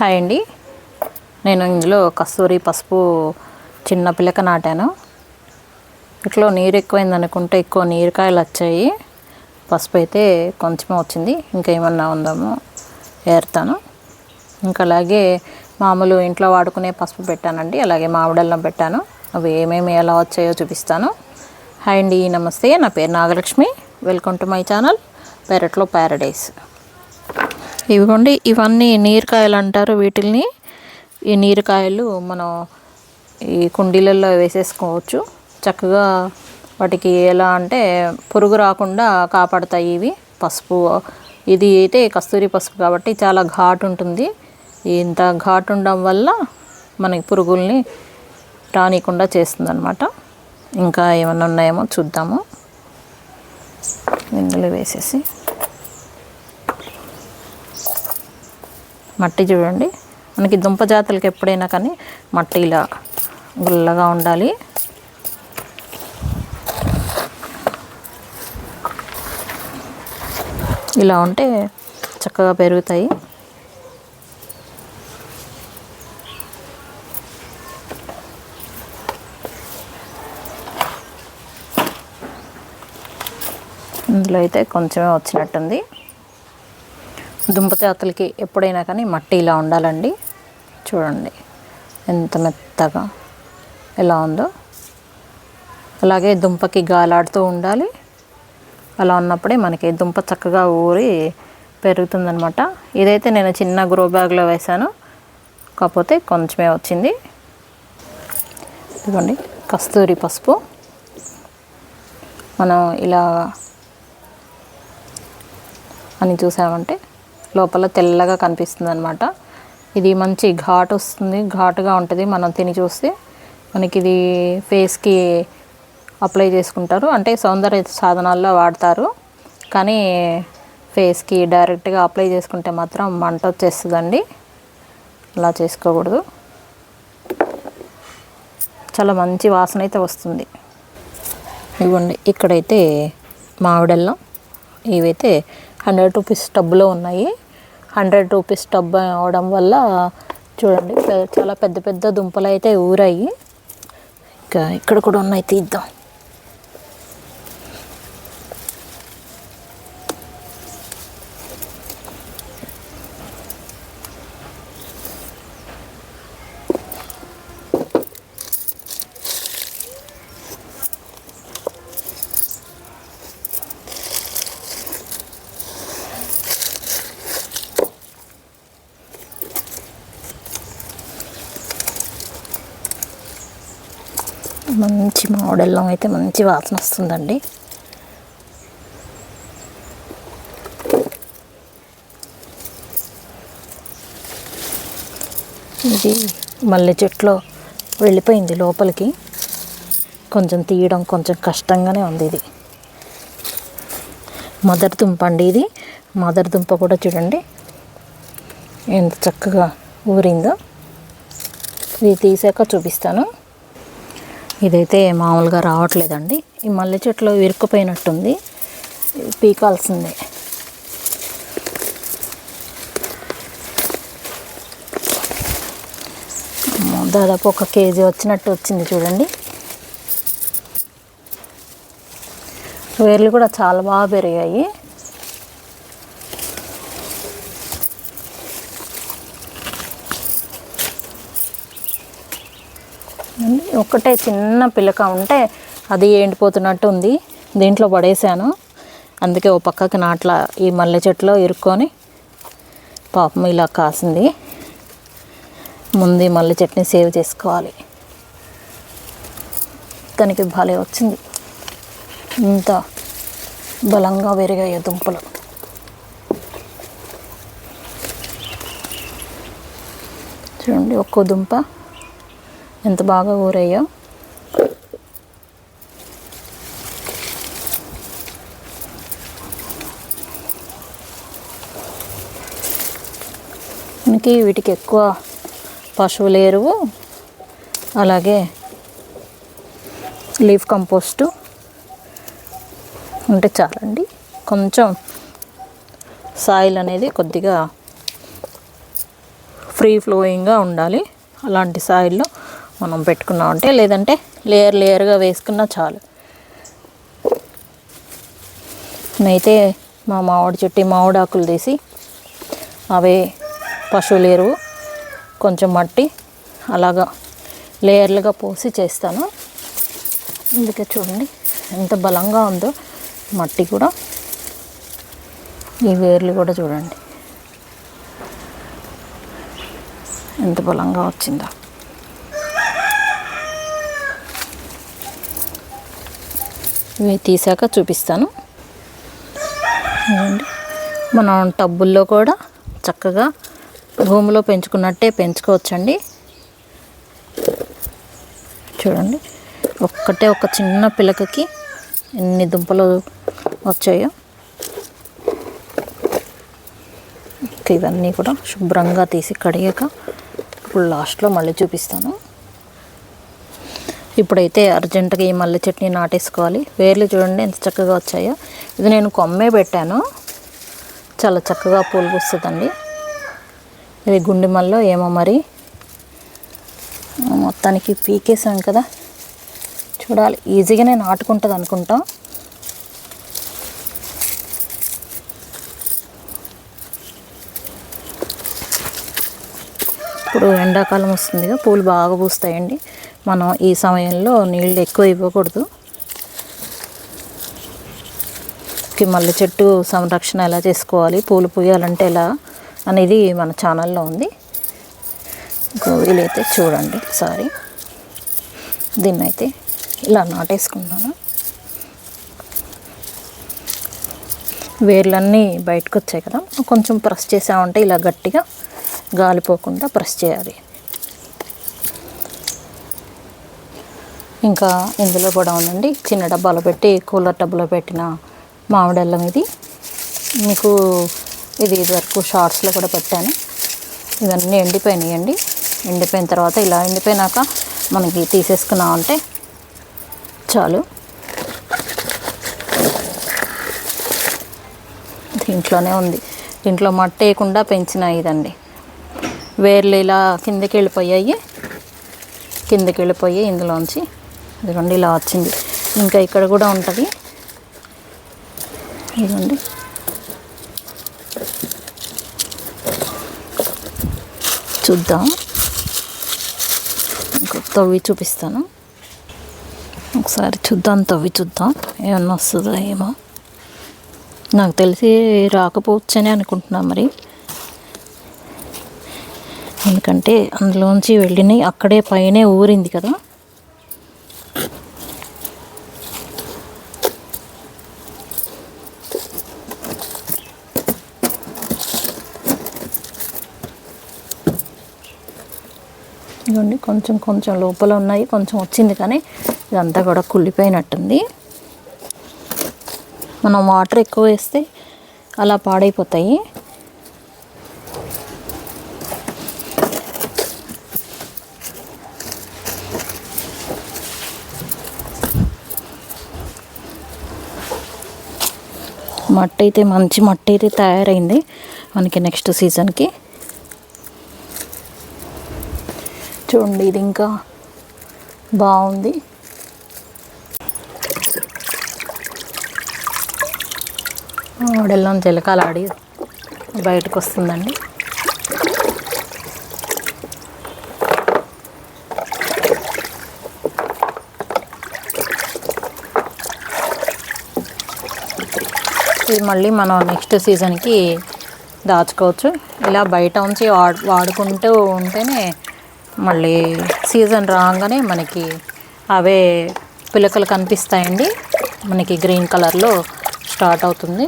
Hi అండి. నేను ఇందులో కస్తూరి పసుపు చిన్న పిల్లక నాటాను. ఇట్లా నీరు ఎక్కువైంది అనుకుంటే ఎక్కువ నీరుకాయలు వచ్చాయి. పసుపు అయితే కొంచెమే వచ్చింది. ఇంకా ఏమన్నా ఉందామో ఏరుతాను. ఇంకా అలాగే మామూలు ఇంట్లో వాడుకునే పసుపు పెట్టానండి. అలాగే మామిడల్లం పెట్టాను. అవి ఏమేమి ఎలా వచ్చాయో చూపిస్తాను. హాయ్ అండి నమస్తే. నా పేరు Nagalakshmi. Welcome to my channel. పెరట్లో ప్యారడైస్ ఇవిగోండి ఇవన్నీ నీరుకాయలు అంటారు వీటిల్ని. ఈ నీరుకాయలు మనం ఈ కుండీలలో వేసేసుకోవచ్చు. చక్కగా వాటికి ఎలా అంటే పురుగు రాకుండా కాపాడతాయి ఇవి. పసుపు ఇది అయితే కస్తూరి పసుపు కాబట్టి చాలా ఘాటు ఉంటుంది. ఇంత ఘాటు ఉండడం వల్ల మనకి పురుగుల్ని రానికుండా చేస్తుంది అనమాట ఇంకా ఏమైనా ఉన్నాయేమో చూద్దాము. ఇందులో వేసేసి. మట్టి చూడండి. మనకి దుంప జాతులకి ఎప్పుడైనా కానీ మట్టి ఇలా గుల్లగా ఉండాలి. ఇలా ఉంటే చక్కగా పెరుగుతాయి. ఇందులో అయితే కొంచెమే వచ్చినట్టుంది. దుంప ఎప్పుడైనా కానీ మట్టి ఇలా ఉండాలండి. చూడండి ఎంత మెత్తగా ఎలా ఉందో. అలాగే దుంపకి గాలాడుతూ ఉండాలి. అలా ఉన్నప్పుడే మనకి దుంప చక్కగా ఊరి పెరుగుతుందనమాట ఇదైతే నేను చిన్న గ్రో బ్యాగ్లో వేశాను. కాకపోతే కొంచెమే వచ్చింది. ఇదిగోండి కస్తూరి పసుపు. మనం ఇలా అని చూసామంటే లోపల తెల్లగా కనిపిస్తుంది అనమాట ఇది మంచి ఘాట్ వస్తుంది. ఘాటుగా ఉంటుంది. మనం తిని చూస్తే మనకి ఇది ఫేస్కి అప్లై చేసుకుంటారు. అంటే సౌందర్య సాధనాల్లో వాడతారు. కానీ ఫేస్కి డైరెక్ట్గా అప్లై చేసుకుంటే మాత్రం మంట వచ్చేస్తుందండి. అలా చేసుకోకూడదు. చాలా మంచి వాసన అయితే వస్తుంది. ఇవ్వండి. ఇక్కడైతే మామిడల్లం ఇవైతే హండ్రెడ్ రూపీస్ టబ్లో ఉన్నాయి. హండ్రెడ్ రూపీస్ టబ్ అవడం వల్ల చూడండి చాలా పెద్ద పెద్ద దుంపలు అయితే ఊరాయి. ఇంకా ఇక్కడ కూడా ఉన్నాయి తీద్దాం. మంచి మామిడల్లం అయితే మంచి వాసన వస్తుందండి. ఇది మల్లె చెట్లో వెళ్ళిపోయింది లోపలికి. కొంచెం తీయడం కొంచెం కష్టంగానే ఉంది ఇది. మదర్ దుంప అండి ఇది. మదర్ దుంప కూడా చూడండి. ఎంత చక్కగా ఊరిందో. ఇది తీసాక చూపిస్తాను. ఇదైతే మామూలుగా రావట్లేదండి. ఈ మల్లె చెట్లు ఇరుక్కుపోయినట్టుంది పీకాల్సిందే. దాదాపు ఒక కేజీ వచ్చినట్టు వచ్చింది చూడండి. వేర్లు కూడా చాలా బాగా పెరిగాయి. ఒక్కటే చిన్న పిలక ఉంటే అది ఎండిపోతున్నట్టు ఉంది. దీంట్లో పడేసాను. అందుకే ఓ పక్కకి నాట్ల ఈ మల్లె చెట్లో ఇరుక్కొని పాపం ఇలా కాసింది. ముందు ఈ మల్లె చెట్టుని సేవ్ చేసుకోవాలి. తనకి భలే వచ్చింది. ఇంత బలంగా పెరిగాయి దుంపలు. చూడండి ఒక్కో దుంప. ఎంత బాగా ఊరయ్యో మనకి వీటికి ఎక్కువ పశువుల ఎరువు అలాగే లీఫ్ కంపోస్టు ఉంటే చాలండి. కొంచెం సాయిల్ అనేది కొద్దిగా ఫ్రీ ఫ్లోయింగ్గా ఉండాలి. అలాంటి సాయిల్లో మనం పెట్టుకున్నామంటే లేదంటే లేయర్ లేయర్గా వేసుకున్నా చాలు. నేనైతే మా మామిడి చెట్టు మావిడాకులు తీసి అవే పశువుల ఎరువు కొంచెం మట్టి అలాగా లేయర్లుగా పోసి చేస్తాను. అందుకే చూడండి ఎంత బలంగా ఉందో మట్టి కూడా. ఈ వేర్లు కూడా చూడండి. ఎంత బలంగా వచ్చిందో. ఇవి తీసాక చూపిస్తాను. మనం టబ్బుల్లో కూడా చక్కగా భూమిలో పెంచుకున్నట్టే పెంచుకోవచ్చండి. చూడండి. ఒక్కటే ఒక చిన్న పిలకకి ఎన్ని దుంపలు వచ్చాయో. ఇవన్నీ కూడా శుభ్రంగా తీసి కడిగాక ఇప్పుడు లాస్ట్లో మళ్ళీ చూపిస్తాను. ఇప్పుడైతే అర్జెంటుగా ఈ మల్లె చట్నీ నాటేసుకోవాలి. వేర్లు చూడండి ఎంత చక్కగా వచ్చాయో. ఇది నేను కొమ్మే పెట్టాను. చాలా చక్కగా పూలు పూస్తుందండి ఇది గుండె మల్లో ఏమో మరి. మొత్తానికి పీకేసాం కదా. చూడాలి ఈజీగానే నాటుకుంటుంది అనుకుంటా. ఇప్పుడు ఎండాకాలం వస్తుందిగా పూలు బాగా పూస్తాయండి. మనం ఈ సమయంలో నీళ్ళు ఎక్కువ ఇవ్వకూడదు. కి మల్లె చెట్టు సంరక్షణ ఎలా చేసుకోవాలి పూలు పూయాలంటే ఎలా అనేది మన ఛానల్లో ఉంది. వీలైతే చూడండి ఒకసారి. దీన్ని అయితే ఇలా నాటేసుకుంటాను వేర్లన్నీ బయటకు వచ్చాయి కదా కొంచెం ప్రెస్ చేసామంటే ఇలా గట్టిగా గాలిపోకుండా ప్రెస్ చేయాలి. ఇంకా ఇందులో కూడా ఉందండి. చిన్న డబ్బాలో పెట్టి కూలర్ డబ్బాలో పెట్టిన మామిడి అల్లం ఇది. మీకు ఇది ఇదివరకు షార్ట్స్లో కూడా పెట్టాను. ఇవన్నీ ఎండిపోయినాయండి. ఎండిపోయిన తర్వాత ఇలా ఎండిపోయినాక మనకి తీసేసుకున్నామంటే చాలు. దీంట్లోనే ఉంది. దీంట్లో మట్టి వేయకుండా పెంచిన ఇదండి. వేర్లు ఇలా కిందకి వెళ్ళిపోయాయి. కిందకి వెళ్ళిపోయి ఇందులోంచి. ఇదిగోండి ఇలా వచ్చింది. ఇంకా ఇక్కడ కూడా ఉంటుంది. ఇదిగోండి. చూద్దాం. ఇంకా తవ్వి చూపిస్తాను. ఒకసారి చూద్దాం తవ్వి చూద్దాం. ఏమన్నా వస్తుందో ఏమో. నాకు తెలిసి రాకపోవచ్చని అనుకుంటున్నా మరి. ఎందుకంటే అందులోంచి వెళ్ళినాయి అక్కడే పైనే ఊరింది కదా ఇదిగోండి కొంచెం కొంచెం లోపల ఉన్నాయి. కొంచెం వచ్చింది కానీ ఇదంతా కూడా కుళ్ళిపోయినట్టుంది. మనం వాటర్ ఎక్కువ వేస్తే అలా పాడైపోతాయి. మట్టి అయితే మంచి మట్టి అయితే తయారైంది. మనకి నెక్స్ట్ సీజన్కి. చూడండి ఇది ఇంకా బాగుంది. ఆడెల్లం చిలకలాడి బయటకు వస్తుందండి. ఇది మళ్ళీ మనం నెక్స్ట్ సీజన్కి దాచుకోవచ్చు. ఇలా బయట ఉంచి వాడు వాడుకుంటూ ఉంటేనే మళ్ళీ సీజన్ రాగానే మనకి అవే పిలకలు కనిపిస్తాయండి. మనకి గ్రీన్ కలర్లో స్టార్ట్ అవుతుంది.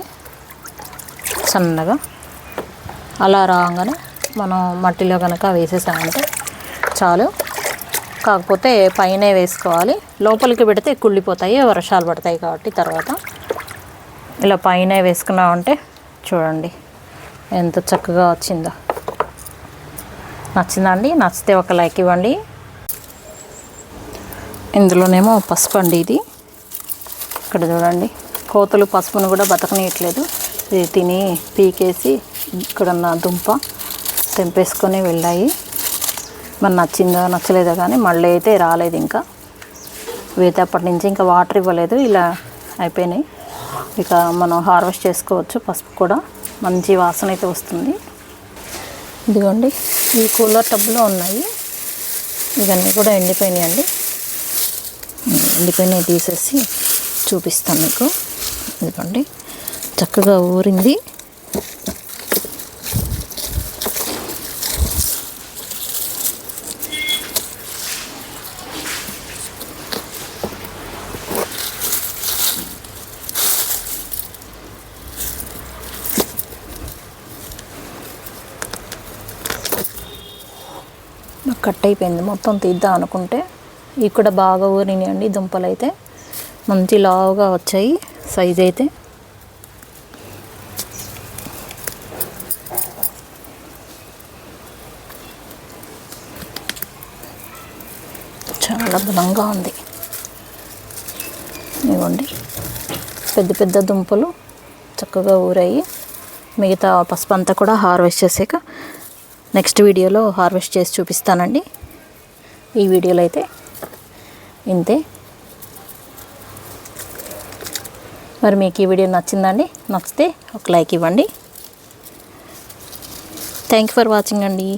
సన్నగా. అలా రాగానే మనం మట్టిలో కనుక వేసేసామంటే చాలు. కాకపోతే పైనే వేసుకోవాలి. లోపలికి పెడితే కుళ్ళిపోతాయి వర్షాలు పడతాయి కాబట్టి తర్వాత. ఇలా పైన వేసుకున్నామంటే చూడండి ఎంత చక్కగా వచ్చిందో. నచ్చిందండి నచ్చితే ఒక లైక్ ఇవ్వండి. ఇందులోనేమో పసుపు అండి ఇది. ఇక్కడ చూడండి కోతలు పసుపును కూడా బతకనియట్లేదు. ఇది తిని పీకేసి ఇక్కడ ఉన్న దుంప తెంపేసుకొని వెళ్ళాయి. మరి నచ్చిందో నచ్చలేదో కానీ మళ్ళీ అయితే రాలేదు ఇంకా. ఇవైతే అప్పటి నుంచి ఇంకా వాటర్ ఇవ్వలేదు ఇలా అయిపోయినాయి. ఇక మనం హార్వెస్ట్ చేసుకోవచ్చు పసుపు కూడా. మంచి వాసన అయితే వస్తుంది. ఇదిగోండి. ఈ కూలర్ టబ్లో ఉన్నాయి. ఇవన్నీ కూడా ఎండిపోయినాయి అండి. ఎండిపోయినాయి తీసేసి చూపిస్తాను మీకు. ఇదిగోండి. చక్కగా ఊరింది. కట్ అయిపోయింది మొత్తం తీద్దాం అనుకుంటే ఇక్కడ బాగా ఊరినాయండి దుంపలు అయితే మంచి లావుగా వచ్చాయి సైజ్ అయితే చాలా బలంగా ఉంది. ఇవ్వండి. పెద్ద పెద్ద దుంపలు చక్కగా ఊరాయి. మిగతా పసుపు అంతా కూడా హార్వెస్ట్ చేసాక నెక్స్ట్ వీడియోలో హార్వెస్ట్ చేసి చూపిస్తానండి. ఈ వీడియోలో అయితే ఇంతే. మరి మీకు ఈ వీడియో నచ్చిందండి నచ్చితే ఒక లైక్ ఇవ్వండి. థ్యాంక్ యూ ఫర్ వాచింగ్ అండి.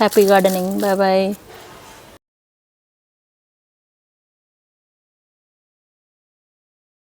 Happy gardening bye bye